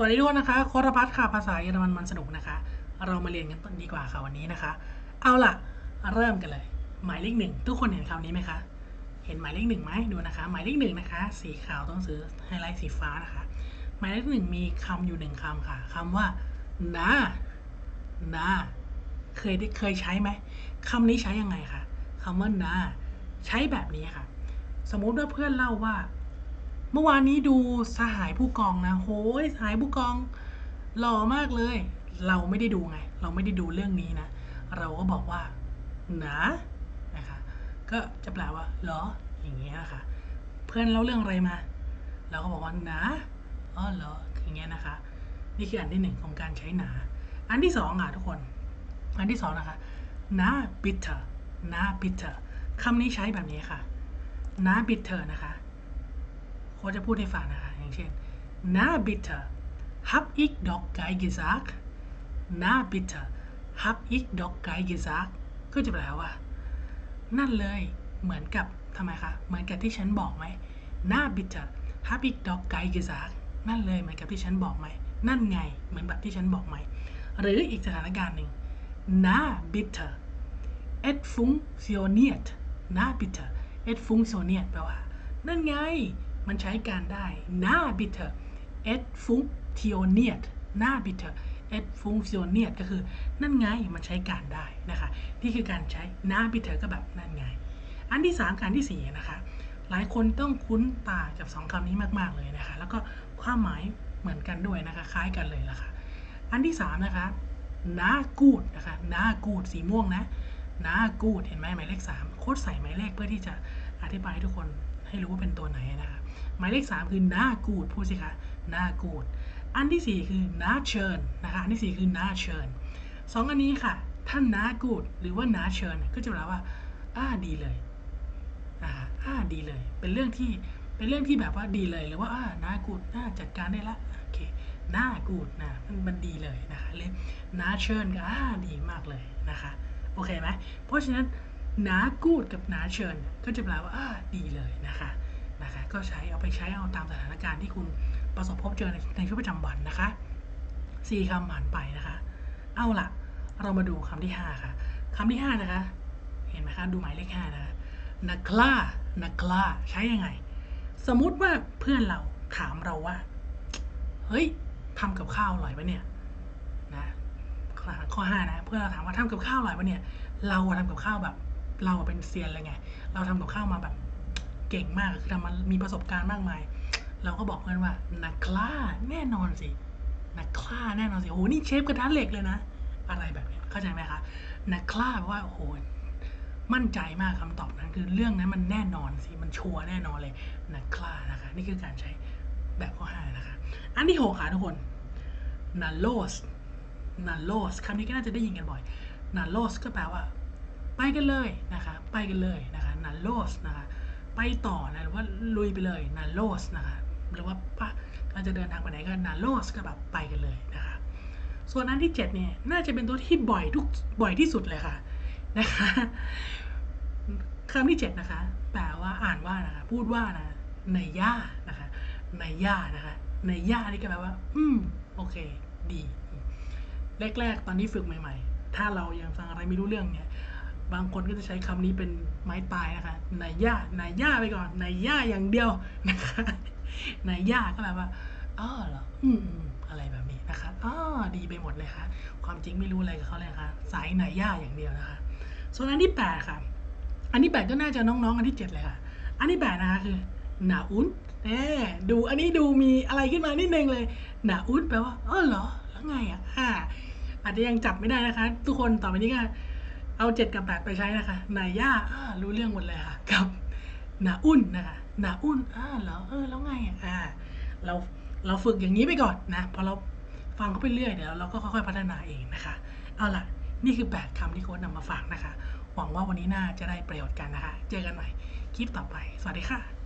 สวัสดีทุกคนนะคะโครพัฒน์ค่ะภาษาเยอรมันมันสนุกนะคะ เรามาเรียนกันดีกว่าค่ะวันนี้นะคะ เอาล่ะ เริ่มกันเลย หมายเลขหนึ่งทุกคนเห็นคำนี้ไหมคะ เห็นหมายเลขหนึ่งไหมดูนะคะ หมายเลขหนึ่งนะคะ สีขาวต้องซื้อไฮไลท์สีฟ้านะคะ หมายเลขหนึ่งมีคำอยู่หนึ่งคำค่ะคำว่านานาเคยได้เคยใช้ไหมคำนี้ใช้ยังไงคะคำว่านาใช้แบบนี้ค่ะ สมมุติว่าเพื่อนเล่าว่า เมื่อวานนี้ดูสหายผู้กองนะ โหยสหายผู้กองหล่อมากเลย เราไม่ได้ดูไง เราไม่ได้ดูเรื่องนี้นะ เราก็บอกว่านะนะคะ ก็จะแปลว่าหรอ อย่างเงี้ยนะคะ เพื่อนเล่าเรื่องอะไรมา เราก็บอกว่านะอ๋อเหรออย่างเงี้ยนะคะ นี่คืออันที่หนึ่งของการใช้หนา อันที่สองอะทุกคน อันที่สองนะคะนา bitter นา bitter คำนี้ใช้แบบนี้ค่ะนา bitter นะคะ โค้ชจะพูดให้ฟังนะคะอย่างเช่น na bitte hab ich doch gleich gesagt na bitte hab ich doch gleich gesagt ก็จะแปลว่า นั่นเลยเหมือนกับทำไมคะเหมือนกับที่ฉันบอกไหม na bitte hab ich doch gleich gesagt นั่นเลยเหมือนกับที่ฉันบอกไหม นั่นไงเหมือนแบบที่ฉันบอกไหม หรืออีกสถานการณ์หนึ่ง na bitte et funktioniert na bitte et funktioniert แปลว่า นั่นไง มันใช้การได้ na bitte et funktioniert na bitte et funktioniert ก็คือนั่นไงมันใช้การได้นะคะนี่คือการใช้ na bitte ก็แบบนั่นไง อันที่สามการที่สี่นะคะ หลายคนต้องคุ้นตากับสองคำนี้มาก ๆ เลยนะคะ แล้วก็ความหมายเหมือนกันด้วยนะคะ คล้ายกันเลยล่ะค่ะ อันที่สามนะคะนากูดนะคะนากูดสีม่วงนะนากูดเห็นไหมหมายเลขสามโค้ดใส่หมายเลขเพื่อที่จะอธิบายให้ทุกคน ให้รู้ว่าเป็นตัวไหนนะคะหมายเลขสามคือนากูดพูดสิคะนากูดอันที่สี่คือนาเชิญนะคะอันที่สี่คือนาเชิญสองอันนี้ค่ะถ้านนากูดหรือว่านาเชิญก็จะแปลว่าอ่าดีเลยนะคะอ่าดีเลย เป็นเรื่องที่เป็นเรื่องที่แบบว่าดีเลยหรือว่าอ่านากูดน่าจัดการได้ละโอเคนากูดนะมันมันดีเลยนะคะเลยนาเชิญก็อ่าดีมากเลยนะคะ โอเคไหมเพราะฉะนั้น นากูดกับนาเชิญ ก็จะแปลว่าดีเลยนะคะนะคะก็ใช้เอาไปใช้เอาตามสถานการณ์ที่คุณประสบพบเจอในในชีวิตประจำวันนะคะสี่คำผ่านไปนะคะ เอาล่ะ เรามาดูคำที่ห้าค่ะคำที่ห้านะคะ เห็นไหมคะ ดูหมายเลขห้านะคะนักล่านักล่าใช้ยังไง สมมุติว่าเพื่อนเราถามเราว่า เฮ้ยทำกับข้าวอร่อยปะเนี่ยนะข้อห้านะ เพื่อนเราถามว่าทำกับข้าวอร่อยปะเนี่ย เราทำกับข้าวแบบ เราเป็นเซียนเลยไง เราทำกับข้าวมาแบบเก่งมากคือทำมันมีประสบการณ์มากมาย เราก็บอกเพื่อนว่านักล่าแน่นอนสินักล่าแน่นอนสิโอ้โหนี่เชฟกระทะเหล็กเลยนะ อะไรแบบนี้เข้าใจไหมคะนักล่าแปลว่าโอ้โหมั่นใจมากคำตอบนั้นคือเรื่องนั้นมันแน่นอนสิมันชัวร์แน่นอนเลยนักล่านะคะนี่คือการใช้แบบข้อห้านะคะ อันที่หกค่ะทุกคนนาโลสนาโลสคำนี้ก็น่าจะได้ยินกันบ่อยนาโลสก็แปลว่า ไปกันเลยนะคะ ไปกันเลยนะคะนาโลสนะคะ ไปต่อนะหรือว่าลุยไปเลยนาโลสนะคะ หรือว่าปะเราจะเดินทางไปไหนก็นาโลสก็แบบไปกันเลยนะคะ ส่วนอันที่7เนี่ยน่าจะเป็นตัวที่บ่อยทุกบ่อยที่สุดเลยค่ะนะคะคำที่7นะคะแปลว่าอ่านว่านะคะพูดว่านะในย่านะคะในย่านะคะในย่านี่ก็แปลว่า อืมโอเค ดี แรก ๆ ตอนนี้ฝึกใหม่ ๆ ถ้าเรายังฟังอะไรไม่รู้เรื่องเนี่ย บางคนก็จะใช้คำนี้เป็นไม้ตายนะคะในย่าในย่าไปก่อนในย่าอย่างเดียวนะคะในย่าก็แปลว่าอ๋อเหรออืมอะไรแบบนี้นะคะอ๋อดีไปหมดเลยค่ะ ความจริงไม่รู้อะไรกับเขาเลยค่ะสายในย่าอย่างเดียวนะคะ ส่วนอันที่แปดค่ะ อันที่แปดก็น่าจะน้องๆอันที่เจ็ดเลยค่ะ อันที่แปดนะคะคือหนาอุ้นแน่ดูอันนี้ดูมีอะไรขึ้นมานิดนึงเลยหนาอุ้นแปลว่าอ๋อเหรอแล้วไงอะอ่าอาจจะยังจับไม่ได้นะคะ ทุกคนต่อไปนี้ก็ เอาเจ็ดกับแปดไปใช้นะคะนายย่าอ่ารู้เรื่องหมดเลยค่ะกับหนาอุ่นนะคะหนาอุ่นอ่าเหรอเออแล้วไงอ่าเราเราฝึกอย่างนี้ไปก่อนนะพอเราฟังเขาไปเรื่อยเดี๋ยวเราก็ค่อยๆพัฒนาเองนะคะเอาล่ะนี่คือ 8คำที่โค้ดนำมาฝากนะคะ หวังว่าวันนี้น่าจะได้ประโยชน์กันนะคะ เจอกันใหม่คลิปต่อไป สวัสดีค่ะ